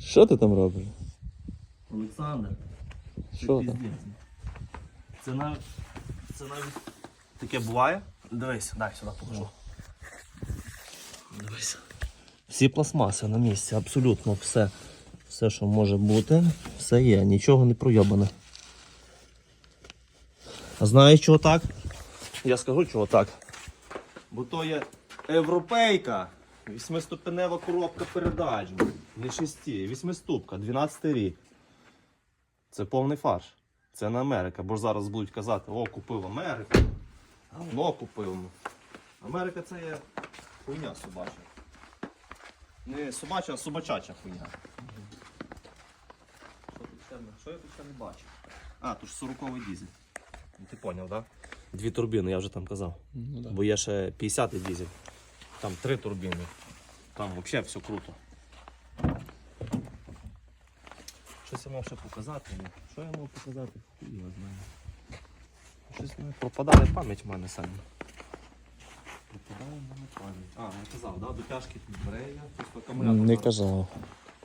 Що ти там робиш? Олександр. Це Що там? Це навіть. Це навіть таке буває. Дивись, дай сюди покажу. Дивись. Всі пластмаси на місці, абсолютно все. Все, що може бути, все є, нічого не пройобане. А знаєш чого так? Я скажу чого так. Бо то є європейка. Вісьмиступенева коробка передач. Не шесті, вісьмиступка, 12 рік. Це повний фарш. Це не Америка, бо ж зараз будуть казати, о, купив Америку. А воно купив. Америка це є хуйня собача. Не собача, а собачача хуйня. Що, я тут ще не бачу? А, тут ж 40-й дизель. Ну, Ти поняв, так? Да? Дві турбіни, я вже там казав. Ну, да. Бо є ще 50-й дизель. Там три турбіни. Там взагалі все круто. Щось я мав ще показати. ну. Що я мав показати? Хуй його знає. Щось не пропадає пам'ять в мене самі. Пропадає в мене пам'ять. А, не казав, да? дотяжки дверей просто акумулятор. Не казав.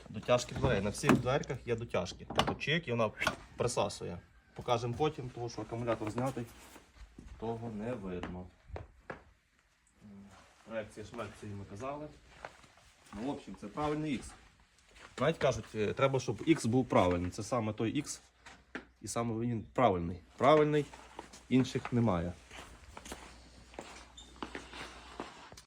Дотяжки дверей. На всіх дверках є дотяжки. Чик і вона присасує. Покажемо потім, тому що акумулятор знятий, того не видно. Реакція шмекції ми казали. Ну, в общем, це правильний X. Навіть кажуть, е, треба, щоб X був правильний. Це саме той X. І саме він правильний. Правильний, інших немає.